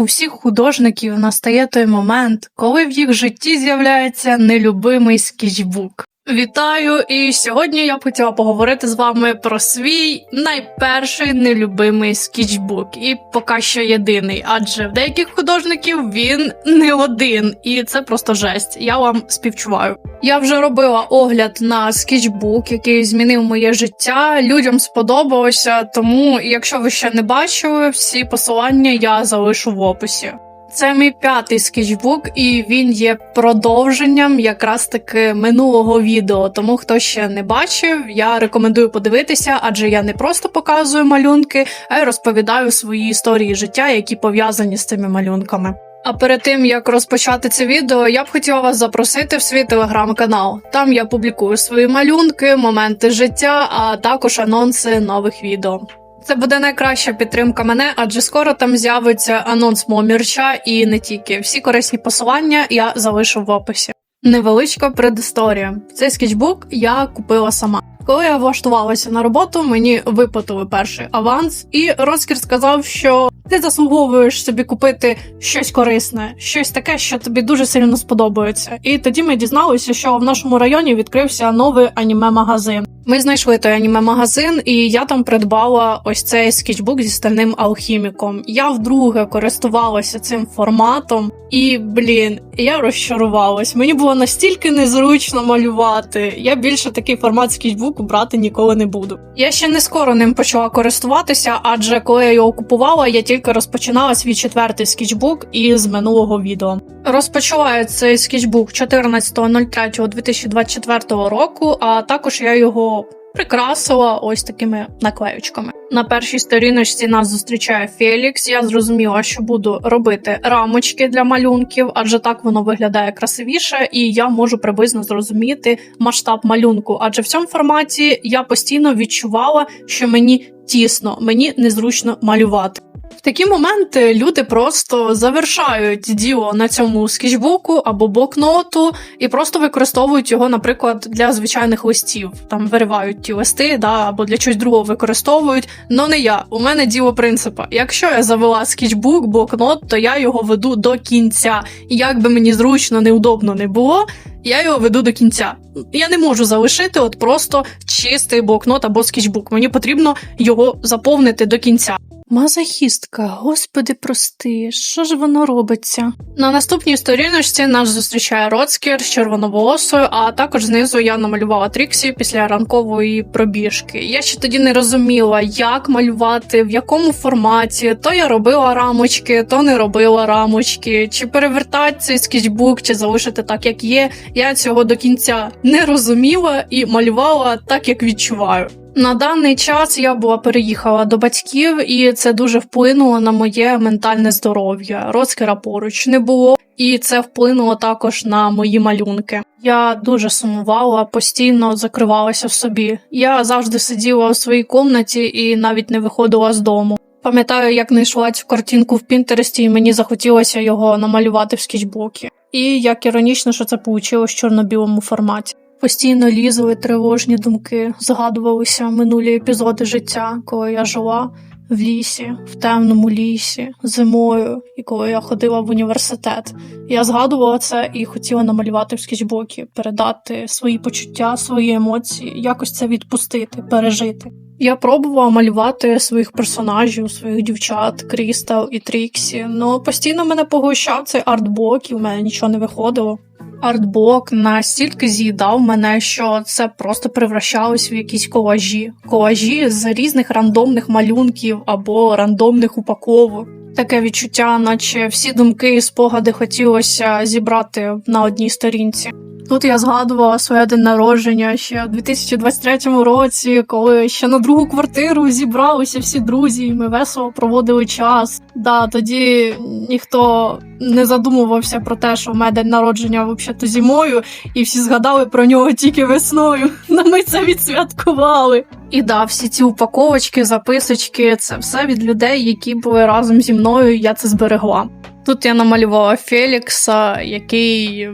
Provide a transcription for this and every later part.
У всіх художників настає той момент, коли в їх житті з'являється нелюбимий скетчбук. Вітаю! І сьогодні я б хотіла поговорити з вами про свій найперший нелюбимий скетчбук. І поки що єдиний, адже в деяких художників він не один, і це просто жесть. Я вам співчуваю. Я вже робила огляд на скетчбук, який змінив моє життя. Людям сподобалося, тому якщо ви ще не бачили, всі посилання я залишу в описі. Це мій п'ятий скетчбук, і він є продовженням якраз таки минулого відео. Тому хто ще не бачив, я рекомендую подивитися, адже я не просто показую малюнки, а й розповідаю свої історії життя, які пов'язані з цими малюнками. А перед тим як розпочати це відео, я б хотіла вас запросити в свій телеграм-канал. Там я публікую свої малюнки, моменти життя, а також анонси нових відео. Це буде найкраща підтримка мене, адже скоро там з'явиться анонс мого мерча і не тільки. Всі корисні посилання я залишу в описі. Невеличка предісторія. Цей скетчбук я купила сама. Коли я влаштувалася на роботу, мені виплатили перший аванс, і Роскір сказав, що ти заслуговуєш собі купити щось корисне, щось таке, що тобі дуже сильно сподобається. І тоді ми дізналися, що в нашому районі відкрився новий аніме-магазин. Ми знайшли той аніме-магазин, і я там придбала ось цей скетчбук зі стальним алхіміком. Я вдруге користувалася цим форматом, і блін, я розчарувалась. Мені було настільки незручно малювати. Я більше такий формат скетчбуку брати ніколи не буду. Я ще не скоро ним почала користуватися, адже коли я його купувала, я тільки розпочинала свій четвертий скетчбук із минулого відео. Розпочала я цей скетчбук 14.03.2024 року, а також я його прикрасила ось такими наклеючками. На першій сторіночці нас зустрічає Фелікс. Я зрозуміла, що буду робити рамочки для малюнків, адже так воно виглядає красивіше, і я можу приблизно зрозуміти масштаб малюнку. Адже в цьому форматі я постійно відчувала, що мені тісно, мені незручно малювати. В такі моменти люди просто завершають діло на цьому скетчбуку або блокноту і просто використовують його, наприклад, для звичайних листів. Там виривають ті листи, да, або для чогось другого використовують. Но не я. У мене діло принципа. Якщо я завела скетчбук, блокнот, то я його веду до кінця. І як би мені зручно, неудобно не було. Я його веду до кінця. Я не можу залишити от просто чистий блокнот або скетчбук. Мені потрібно його заповнити до кінця. Мазохістка, господи, прости, що ж воно робиться? На наступній сторіночці нас зустрічає Роцкір з червоноволосою, а також знизу я намалювала Тріксі після ранкової пробіжки. Я ще тоді не розуміла, як малювати, в якому форматі. То я робила рамочки, то не робила рамочки, чи перевертати цей скетчбук, чи залишити так, як є. Я цього до кінця не розуміла і малювала так, як відчуваю. На даний час я була переїхала до батьків, і це дуже вплинуло на моє ментальне здоров'я. Розкира поруч не було, і це вплинуло також на мої малюнки. Я дуже сумувала, постійно закривалася в собі. Я завжди сиділа у своїй комнаті і навіть не виходила з дому. Пам'ятаю, як знайшла цю картинку в Пінтересті, і мені захотілося його намалювати в скетчбукі. І як іронічно, що це вийшло в чорно-білому форматі. Постійно лізли тривожні думки, згадувалися минулі епізоди життя, коли я жила в лісі, в темному лісі, зимою, і коли я ходила в університет. Я згадувала це і хотіла намалювати в скетчбукі, передати свої почуття, свої емоції, якось це відпустити, пережити. Я пробувала малювати своїх персонажів, своїх дівчат, Крістал і Тріксі, але постійно мене поглощав цей артблок, і в мене нічого не виходило. Артблок настільки з'їдав мене, що це просто превращалось в якісь колажі, колажі з різних рандомних малюнків або рандомних упаковок. Таке відчуття, наче всі думки і спогади хотілося зібрати на одній сторінці. Тут я згадувала своє день народження ще у 2023 році, коли ще на другу квартиру зібралися всі друзі, і ми весело проводили час. Да, тоді ніхто не задумувався про те, що в мене день народження взагалі зимою, і всі згадали про нього тільки весною. Но ми це відсвяткували. І да, всі ці упаковочки, записочки, це все від людей, які були разом зі мною. Я це зберегла. Тут я намалювала Фелікса, який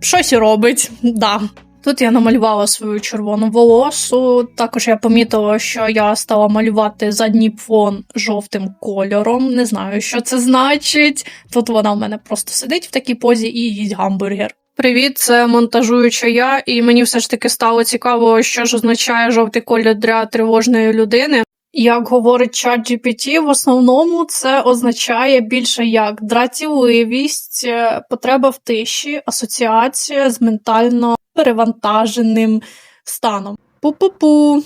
щось робить. Да. Тут я намалювала свою червону волосу. Також я помітила, що я стала малювати задній фон жовтим кольором. Не знаю, що це значить. Тут вона в мене просто сидить в такій позі і їсть гамбургер. Привіт, це монтажуюча я, і мені все ж таки стало цікаво, що ж означає жовтий колір для тривожної людини. Як говорить чат GPT, в основному це означає більше як дратівливість, е, потреба в тиші, асоціація з ментально перевантаженим станом. Пу-пу-пу.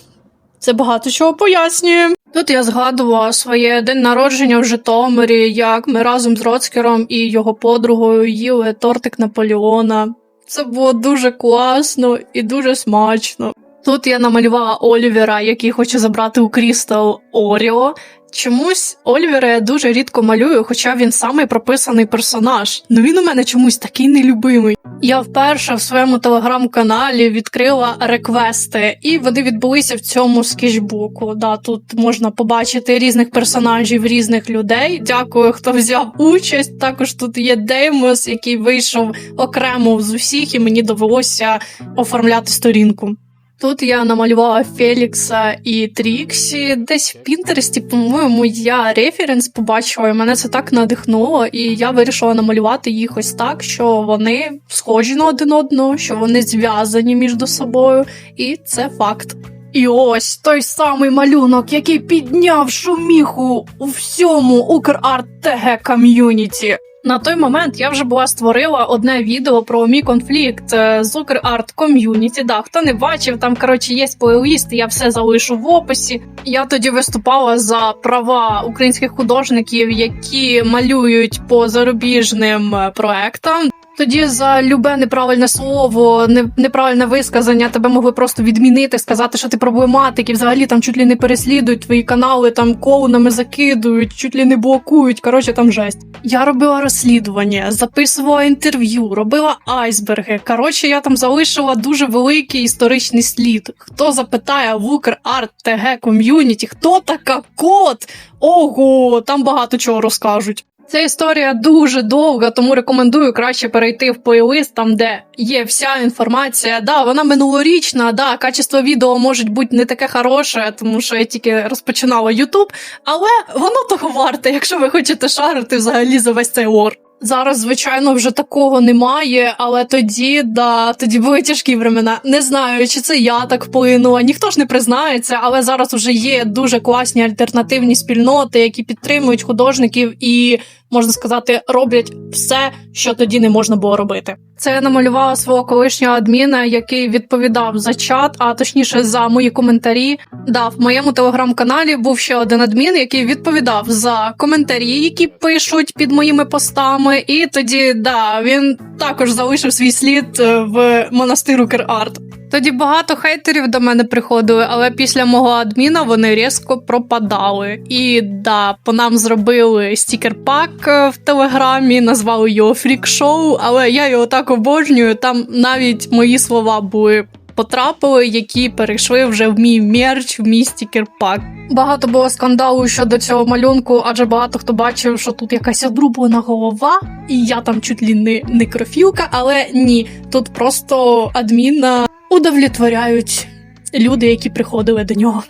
Це багато чого пояснює. Тут я згадувала своє день народження в Житомирі, як ми разом з Роцкером і його подругою їли тортик Наполеона. Це було дуже класно і дуже смачно. Тут я намалювала Олівера, який хоче забрати у Крістал Оріо. Чомусь Олівера я дуже рідко малюю, хоча він самий прописаний персонаж. Ну він у мене чомусь такий нелюбимий. Я вперше в своєму телеграм-каналі відкрила реквести, і вони відбулися в цьому скетчбуку. Да, тут можна побачити різних персонажів, різних людей. Дякую, хто взяв участь. Також тут є Деймос, який вийшов окремо з усіх, і мені довелося оформляти сторінку. Тут я намалювала Фелікса і Тріксі. Десь в Пінтересті, по-моєму, я референс побачила, і мене це так надихнуло, і я вирішила намалювати їх ось так, що вони схожі на один одного, що вони зв'язані між собою, і це факт. І ось той самий малюнок, який підняв шуміху у всьому Украрт ТГ ком'юніті. На той момент я вже була створила одне відео про мій конфлікт е, з UkrArt ком'юніті. Да, хто не бачив, там коротше є плейлист, я все залишу в описі. Я тоді виступала за права українських художників, які малюють по зарубіжним е, проектам. Тоді за любе неправильне слово, неправильне висказання тебе могли просто відмінити, сказати, що ти проблематик, і взагалі там чуть ли не переслідують твої канали, там коунами закидують, чуть ли не блокують. Коротше, там жесть. Я робила розслідування, записувала інтерв'ю, робила айсберги. Коротше, я там залишила дуже великий історичний слід. Хто запитає в Украрт ТГ ком'юніті, хто така кот? Ого, там багато чого розкажуть. Ця історія дуже довга, тому рекомендую краще перейти в плейлист, там де є вся інформація. Да, вона минулорічна, да, качество відео може бути не таке хороше, тому що я тільки розпочинала Ютуб, але воно того варте, якщо ви хочете шарити взагалі за весь цей лор. Зараз, звичайно, вже такого немає, але тоді, да, тоді були тяжкі времена. Не знаю, чи це я так вплинула, ніхто ж не признається, але зараз вже є дуже класні альтернативні спільноти, які підтримують художників і, можна сказати, роблять все, що тоді не можна було робити. Це я намалювала свого колишнього адміна, який відповідав за чат, а точніше за мої коментарі. Да, в моєму телеграм-каналі був ще один адмін, який відповідав за коментарі, які пишуть під моїми постами. І тоді да, він також залишив свій слід е, в монастиру Керарт. Тоді багато хейтерів до мене приходили, але після мого адміна вони різко пропадали. І да, по нам зробили стікер-пак е, в телеграмі, назвали його фрік-шоу, але я його так обожнюю. Там навіть мої слова були. Потрапили, які перейшли вже в мій мерч, в мій стікер-пак. Багато було скандалу щодо цього малюнку, адже багато хто бачив, що тут якась обрублена голова, і я там чуть ли не некрофілка, але ні, тут просто адміна удовлетворяють люди, які приходили до нього.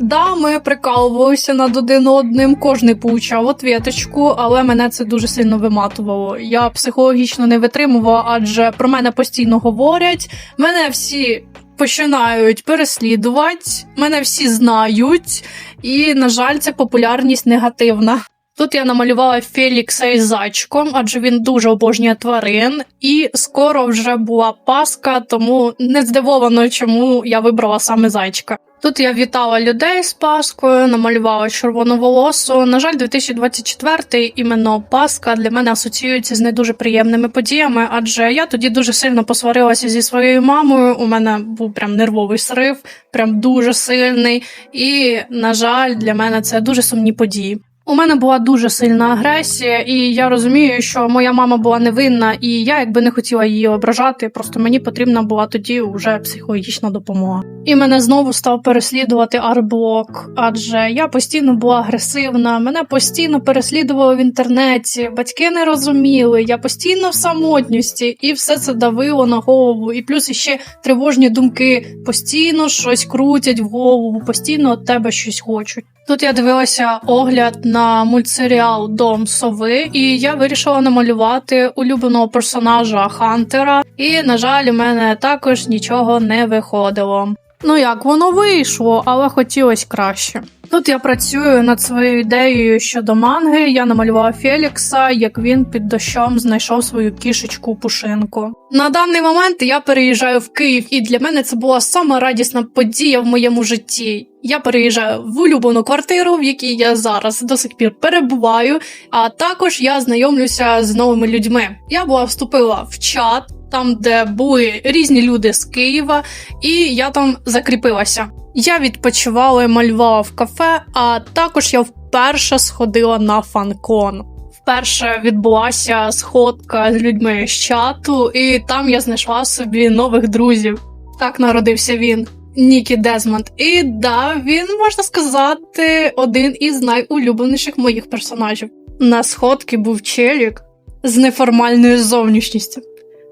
Да, ми прикалувалися над один одним, кожний получав отвіточку, але мене це дуже сильно виматувало. Я психологічно не витримувала, адже про мене постійно говорять. Мене всі починають переслідувати, мене всі знають, і, на жаль, ця популярність негативна. Тут я намалювала Фелікса із зайчиком, адже він дуже обожнює тварин, і скоро вже була Пасха, тому не здивовано, чому я вибрала саме зайчика. Тут я вітала людей з Паскою, намалювала червону волосу. На жаль, 2024 іменно Пасха для мене асоціюється з не дуже приємними подіями, адже я тоді дуже сильно посварилася зі своєю мамою. У мене був прям нервовий срив, прям дуже сильний. І, на жаль, для мене це дуже сумні події. У мене була дуже сильна агресія, і я розумію, що моя мама була невинна, і я якби не хотіла її ображати. Просто мені потрібна була тоді вже психологічна допомога. І мене знову став переслідувати арблок, адже я постійно була агресивна, мене постійно переслідували в інтернеті, батьки не розуміли, я постійно в самотності, і все це давило на голову. І плюс іще тривожні думки постійно щось крутять в голову, постійно від тебе щось хочуть. Тут я дивилася огляд на мультсеріал Дом сови, і я вирішила намалювати улюбленого персонажа Хантера. І, на жаль, у мене також нічого не виходило. Ну як воно вийшло, але хотілося краще. Тут я працюю над своєю ідеєю щодо манги. Я намалювала Фелікса, як він під дощом знайшов свою кішечку пушинку. На даний момент я переїжджаю в Київ, і для мене це була сама радісна подія в моєму житті. Я переїжджаю в улюблену квартиру, в якій я зараз до сих пір перебуваю. А також я знайомлюся з новими людьми. Я була вступила в чат. Там, де були різні люди з Києва, і я там закріпилася. Я відпочивала і малювала в кафе, а також я вперше сходила на фанкон. Вперше відбулася сходка з людьми з чату, і там я знайшла собі нових друзів. Так народився він. Нікі Дезмонд. І да, він можна сказати один із найулюбленіших моїх персонажів. На сходці був челік з неформальною зовнішністю.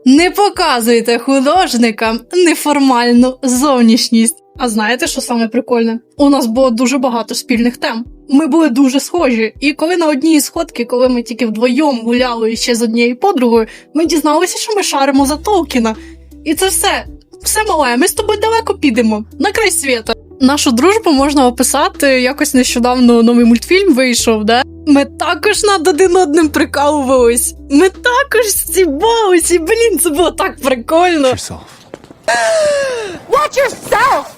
Не показуйте художникам неформальну зовнішність. А знаєте, що саме прикольне? У нас було дуже багато спільних тем. Ми були дуже схожі. І коли на одній сходці, коли ми тільки вдвоєм гуляли ще з однією подругою, ми дізналися, що ми шаримо за Толкіна. І це все. Все мале, ми з тобою далеко підемо на край світа. Нашу дружбу можна описати. Якось нещодавно новий мультфільм вийшов, де ми також над один одним прикалувались. Ми також стібалися, і блін, це було так прикольно. yourself. Watch yourself!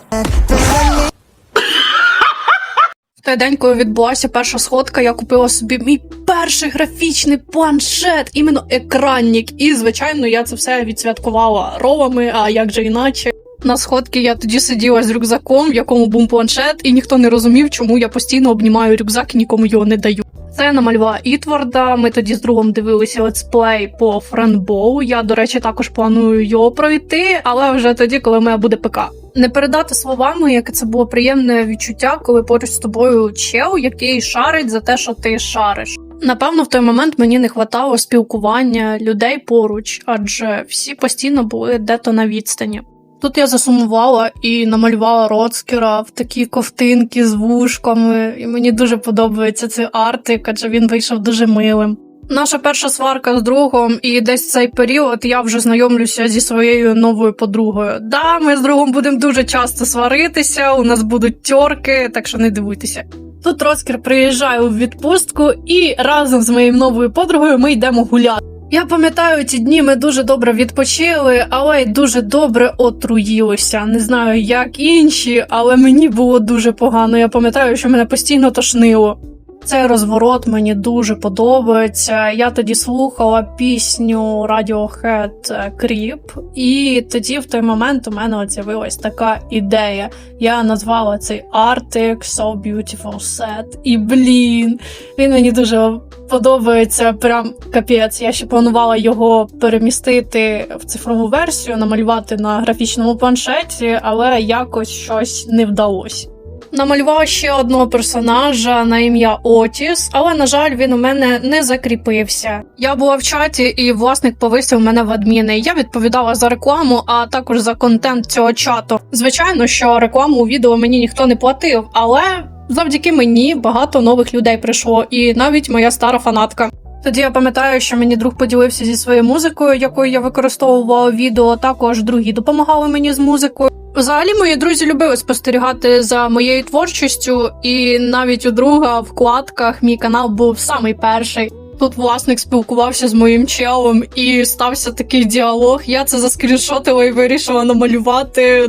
В той день, коли відбулася перша сходка, я купила собі мій перший графічний планшет, іменно екранник. І, звичайно, я це все відсвяткувала ролами, а як же іначе. На сходці я тоді сиділа з рюкзаком, в якому був планшет, і ніхто не розумів, чому я постійно обнімаю рюкзак і нікому його не даю. Це намалювала Ітварда. Ми тоді з другом дивилися летсплей по френдбоу. Я, до речі, також планую його пройти, але вже тоді, коли в мене буде ПК. Не передати словами, яке це було приємне відчуття, коли поруч з тобою чел, який шарить за те, що ти шариш. Напевно, в той момент мені не хватало спілкування людей поруч, адже всі постійно були дето на відстані. Тут я засумувала і намалювала Роцкера в такі ковтинки з вушками, і мені дуже подобається цей артик, адже він вийшов дуже милим. Наша перша сварка з другом, і десь цей період я вже знайомлюся зі своєю новою подругою. Да, ми з другом будемо дуже часто сваритися, у нас будуть тьорки, так що не дивуйтеся. Тут Роцкер приїжджає у відпустку, і разом з моєю новою подругою ми йдемо гуляти. Я пам'ятаю, ці дні ми дуже добре відпочили, але й дуже добре отруїлися. Не знаю, як інші, але мені було дуже погано. Я пам'ятаю, що мене постійно тошнило. Цей розворот мені дуже подобається. Я тоді слухала пісню Radiohead е, Creep, і тоді в той момент у мене з'явилась така ідея. Я назвала цей Arctic So Beautiful Set. І блін, він мені дуже подобається. Прям капець. Я ще планувала його перемістити в цифрову версію, намалювати на графічному планшеті, але якось щось не вдалося. Намалювала ще одного персонажа на ім'я Отіс, але на жаль, він у мене не закріпився. Я була в чаті, і власник повисив мене в адміни. Я відповідала за рекламу, а також за контент цього чату. Звичайно, що рекламу у відео мені ніхто не платив, але завдяки мені багато нових людей прийшло, і навіть моя стара фанатка. Тоді я пам'ятаю, що мені друг поділився зі своєю музикою, якою я використовувала відео. Також другі допомагали мені з музикою. Взагалі, мої друзі любили спостерігати за моєю творчістю, і навіть у друга вкладках мій канал був самий перший. Тут власник спілкувався з моїм челом, і стався такий діалог. Я це заскріншотила і вирішила намалювати.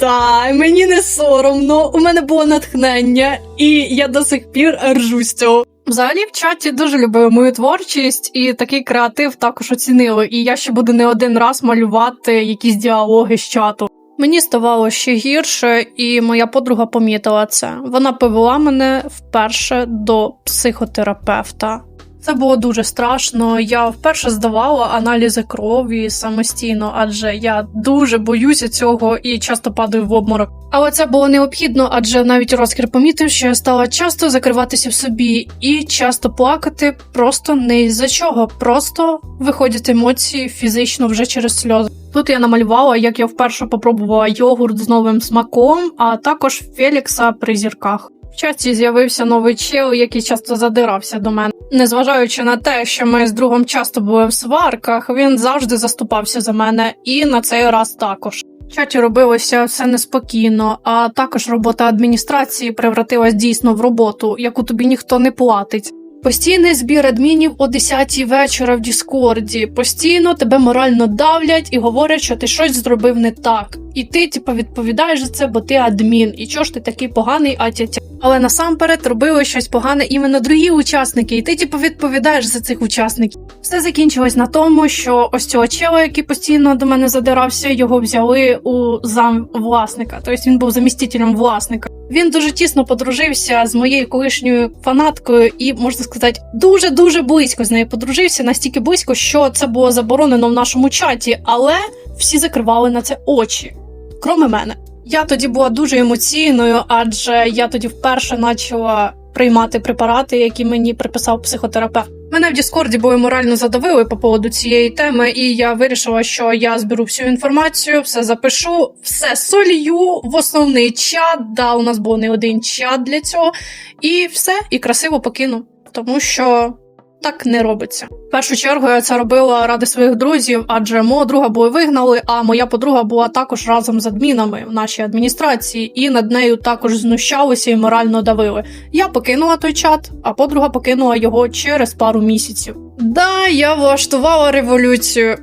Да, мені не соромно. У мене було натхнення, і я до сих пір ржу з цього. Взагалі в чаті дуже любили мою творчість, і такий креатив також оцінили. І я ще буду не один раз малювати якісь діалоги з чату. Мені ставало ще гірше, і моя подруга помітила це. Вона повела мене вперше до психотерапевта. Це було дуже страшно. Я вперше здавала аналізи крові самостійно, адже я дуже боюся цього і часто падаю в обморок. Але це було необхідно, адже навіть розкір помітив, що я стала часто закриватися в собі і часто плакати просто не із-за чого, просто виходять емоції фізично вже через сльози. Тут я намалювала, як я вперше попробувала йогурт з новим смаком, а також Фелікса при зірках. В чаті з'явився новий чел, який часто задирався до мене. Незважаючи на те, що ми з другом часто були в сварках, він завжди заступався за мене, і на цей раз також. В чаті робилося все неспокійно, а також робота адміністрації превратилась дійсно в роботу, яку тобі ніхто не платить. Постійний збір адмінів о 10 вечора в Діскорді. Постійно тебе морально давлять і говорять, що ти щось зробив не так. І ти, типу, відповідаєш за це, бо ти адмін. І чого ж ти такий поганий, а тятя. Але насамперед робили щось погане іменно другі учасники, і ти, типу, відповідаєш за цих учасників. Все закінчилось на тому, що ось цього чела, який постійно до мене задирався, його взяли у зам власника. Тобто він був замістителем власника. Він дуже тісно подружився з моєю колишньою фанаткою, і можна сказати, дуже дуже близько з нею подружився настільки близько, що це було заборонено в нашому чаті, але всі закривали на це очі, кроме мене. Я тоді була дуже емоційною, адже я тоді вперше почала приймати препарати, які мені приписав психотерапевт. Мене в Діскорді були морально задавили по поводу цієї теми, і я вирішила, що я зберу всю інформацію, все запишу, все солью в основний чат. Да, у нас був не один чат для цього, і все, і красиво покину, тому що. Так не робиться. В першу чергу я це робила ради своїх друзів, адже мого друга були вигнали, а моя подруга була також разом з адмінами в нашій адміністрації, і над нею також знущалися і морально давили. Я покинула той чат, а подруга покинула його через пару місяців. Да, я влаштувала революцію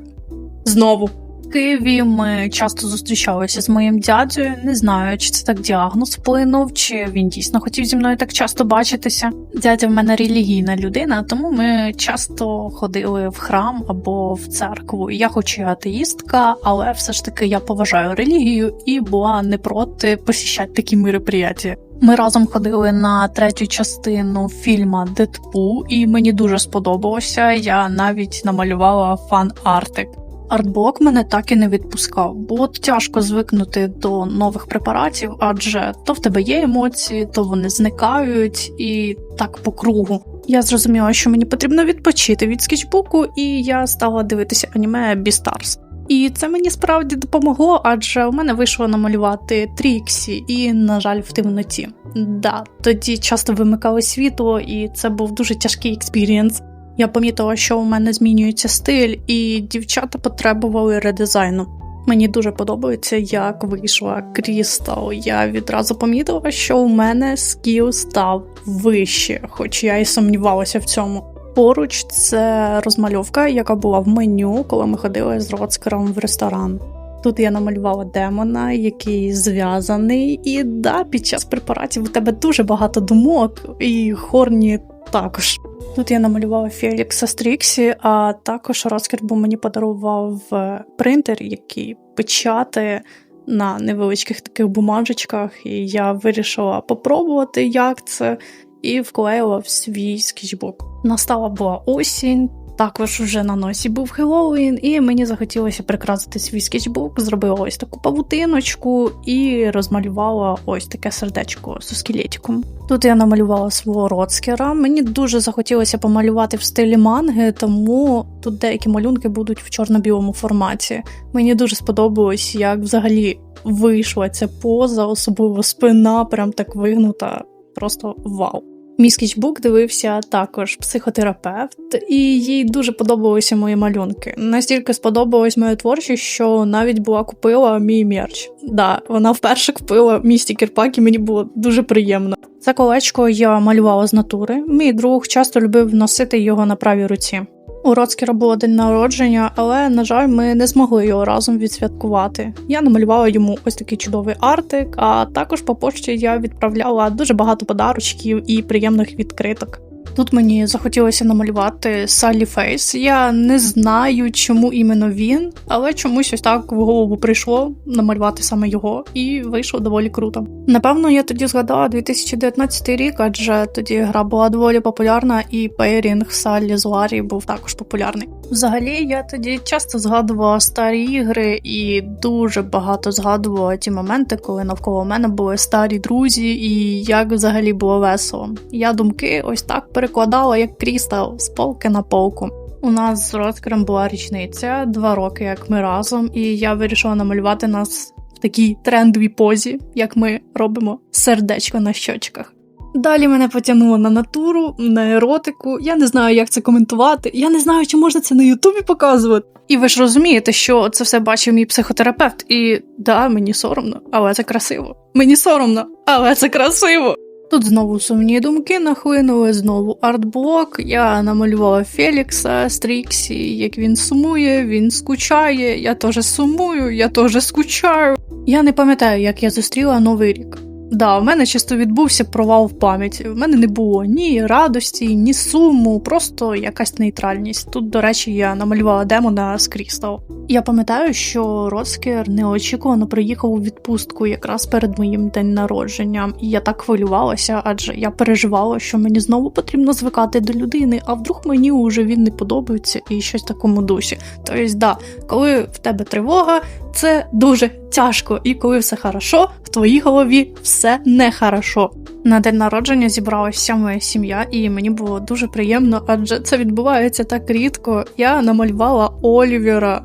знову. Києві ми часто зустрічалися з моїм дядзею. Не знаю, чи це так діагноз вплинув, чи він дійсно хотів зі мною так часто бачитися. Дядя в мене релігійна людина, тому ми часто ходили в храм або в церкву. Я, хоч і атеїстка, але все ж таки я поважаю релігію і була не проти посіщати такі мероприятия. Ми разом ходили на третю частину фільма Дедпул, і мені дуже сподобалося. Я навіть намалювала фан-артик. Артблок мене так і не відпускав. Було тяжко звикнути до нових препаратів, адже то в тебе є емоції, то вони зникають і так по кругу. Я зрозуміла, що мені потрібно відпочити від скетчбуку, і я стала дивитися аніме Beastars. І це мені справді допомогло, адже у мене вийшло намалювати Тріксі і, на жаль, в темноті. Да, тоді часто вимикали світло, і це був дуже тяжкий експірієнс. Я помітила, що у мене змінюється стиль, і дівчата потребували редизайну. Мені дуже подобається, як вийшла Крістал. Я відразу помітила, що у мене скіл став вище, хоч я і сумнівалася в цьому. Поруч це розмальовка, яка була в меню, коли ми ходили з Роцкером в ресторан. Тут я намалювала демона, який зв'язаний, і да, під час препаратів у тебе дуже багато думок, і хорні також. Тут я намалювала Фелікса Стріксі, а також розкірбу мені подарував е, принтер, який печатає на невеличких таких бумажечках, і я вирішила попробувати, як це, і вклеїла в свій скетчбук. Настала була осінь. Також вже на носі був Хеллоуін, і мені захотілося прикрасити свій скетчбук, зробила ось таку павутиночку і розмалювала ось таке сердечко з скелетиком. Тут я намалювала свого роцкера. Мені дуже захотілося помалювати в стилі манги, тому тут деякі малюнки будуть в чорно-білому форматі. Мені дуже сподобалось, як взагалі вийшла ця поза, особливо спина, прям так вигнута. Просто вау. Мій скетчбук дивився також психотерапевт, і їй дуже подобалися мої малюнки. Настільки сподобалась моя творчість, що навіть була купила мій мерч. Да, вона вперше купила мій стікерпак, і мені було дуже приємно. Це колечко я малювала з натури. Мій друг часто любив носити його на правій руці. У Роцкера було день народження, але, на жаль, ми не змогли його разом відсвяткувати. Я намалювала йому ось такий чудовий артик, а також по пошті я відправляла дуже багато подарочків і приємних відкриток. Тут мені захотілося намалювати Салі Фейс. Я не знаю, чому іменно він, але чомусь ось так в голову прийшло намалювати саме його, і вийшло доволі круто. Напевно, я тоді згадала 2019 рік, адже тоді гра була доволі популярна, і пейрінг Салі з Ларі був також популярний. Взагалі, я тоді часто згадувала старі ігри і дуже багато згадувала ті моменти, коли навколо мене були старі друзі, і як взагалі було весело. Я думки ось так перекладала, як крістал з полки на полку. У нас з Роскером була річниця, два роки, як ми разом, і я вирішила намалювати нас в такій трендовій позі, як ми робимо сердечко на щочках. Далі мене потягнуло на натуру, на еротику. Я не знаю, як це коментувати. Я не знаю, чи можна це на Ютубі показувати. І ви ж розумієте, що це все бачив мій психотерапевт. І да, мені соромно, але це красиво. Мені соромно, але це красиво. Тут знову сумні думки нахлинули, знову артблок. Я намалювала Фелікса з Тріксі, як він сумує, він скучає. Я теж сумую, я теж скучаю. Я не пам'ятаю, як я зустріла новий рік. Да, в мене часто відбувся провал в пам'яті. В мене не було ні радості, ні суму, просто якась нейтральність. Тут, до речі, я намалювала демона з Крістал. Я пам'ятаю, що Роскер неочікувано приїхав у відпустку якраз перед моїм день народження, і я так хвилювалася, адже я переживала, що мені знову потрібно звикати до людини, а вдруг мені уже він не подобається і щось в такому дусі. Тобто, да, коли в тебе тривога, це дуже тяжко, і коли все хорошо, в твоїй голові все не хорошо. На день народження зібралася вся моя сім'я, і мені було дуже приємно, адже це відбувається так рідко. Я намалювала Олівера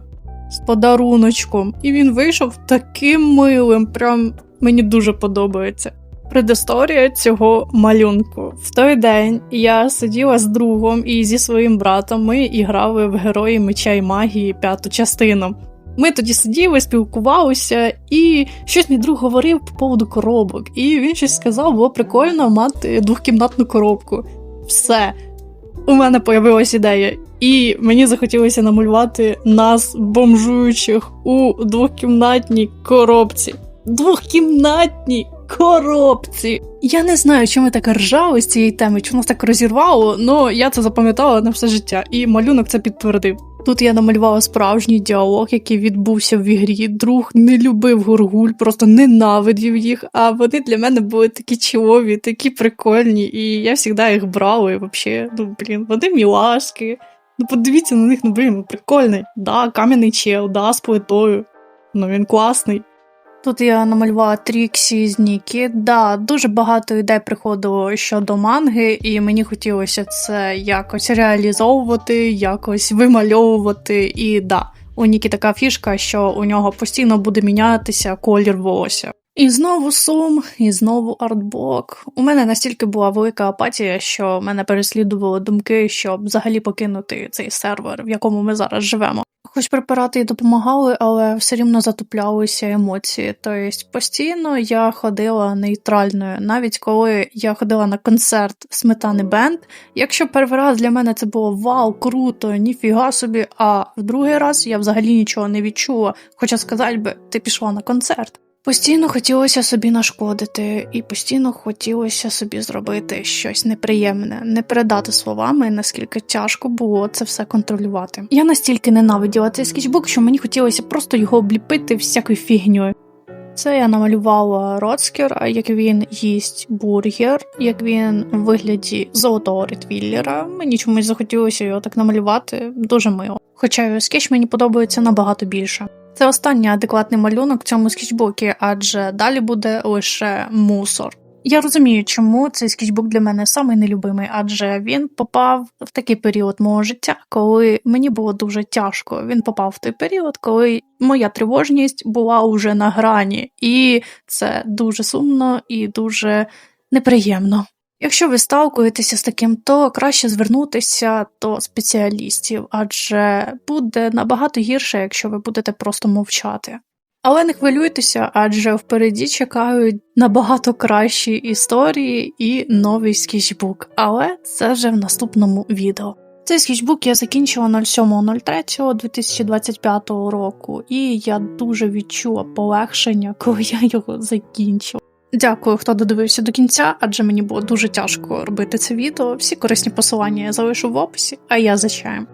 з подаруночком, і він вийшов таким милим. Прям мені дуже подобається. Предісторія цього малюнку. В той день я сиділа з другом і зі своїм братом. Ми і грали в герої меча і магії п'яту частину. Ми тоді сиділи, спілкувалися, і щось мій друг говорив по поводу коробок. І він щось сказав, було прикольно мати двохкімнатну коробку. Все. У мене появилась ідея. І мені захотілося намалювати нас, бомжуючих, у двохкімнатній коробці. Двохкімнатній коробці. Я не знаю, чому так ржали з цієї теми, чому так розірвало, але я це запам'ятала на все життя, і малюнок це підтвердив. Тут я намалювала справжній діалог, який відбувся в ігрі. Друг не любив гургуль, просто ненавидів їх. А вони для мене були такі чолові, такі прикольні, і я завжди їх брала. І взагалі, ну блін, вони мілашки. Ну подивіться на них, ну блін, прикольний. Да, кам'яний чел, да, з плитою. Ну він класний. Тут я намалювала Тріксі з Нікі. Да, дуже багато ідей приходило щодо манги, і мені хотілося це якось реалізовувати, якось вимальовувати. І да, у Нікі така фішка, що у нього постійно буде мінятися колір волосся. І знову сум, і знову артблок. У мене настільки була велика апатія, що мене переслідували думки, щоб взагалі покинути цей сервер, в якому ми зараз живемо. Хоч препарати і допомагали, але все рівно затоплялися емоції. Тобто постійно я ходила нейтральною, навіть коли я ходила на концерт Сметани Бенд. Якщо перший раз для мене це було вау, круто, ніфіга собі, а в другий раз я взагалі нічого не відчула. Хоча сказати би, ти пішла на концерт. Постійно хотілося собі нашкодити, і постійно хотілося собі зробити щось неприємне, не передати словами, наскільки тяжко було це все контролювати. Я настільки ненавиділа цей скетчбук, що мені хотілося просто його обліпити всякою фігньою. Це я намалювала Роцкер, як він їсть бургер, як він в вигляді золотого ретвіллера. Мені чомусь захотілося його так намалювати дуже мило. Хоча скетч мені подобається набагато більше. Це останній адекватний малюнок в цьому скетчбукі, адже далі буде лише мусор. Я розумію, чому цей скетчбук для мене самий нелюбимий, адже він попав в такий період мого життя, коли мені було дуже тяжко. Він попав в той період, коли моя тривожність була уже на грані, і це дуже сумно і дуже неприємно. Якщо ви сталкуєтеся з таким, то краще звернутися до спеціалістів, адже буде набагато гірше, якщо ви будете просто мовчати. Але не хвилюйтеся, адже впереді чекають набагато кращі історії і новий скетчбук, але це вже в наступному відео. Цей скетчбук я закінчила 07.03.2025 року, і я дуже відчула полегшення, коли я його закінчила. Дякую, хто додивився до кінця, адже мені було дуже тяжко робити це відео. Всі корисні посилання я залишу в описі, а я за чаєм.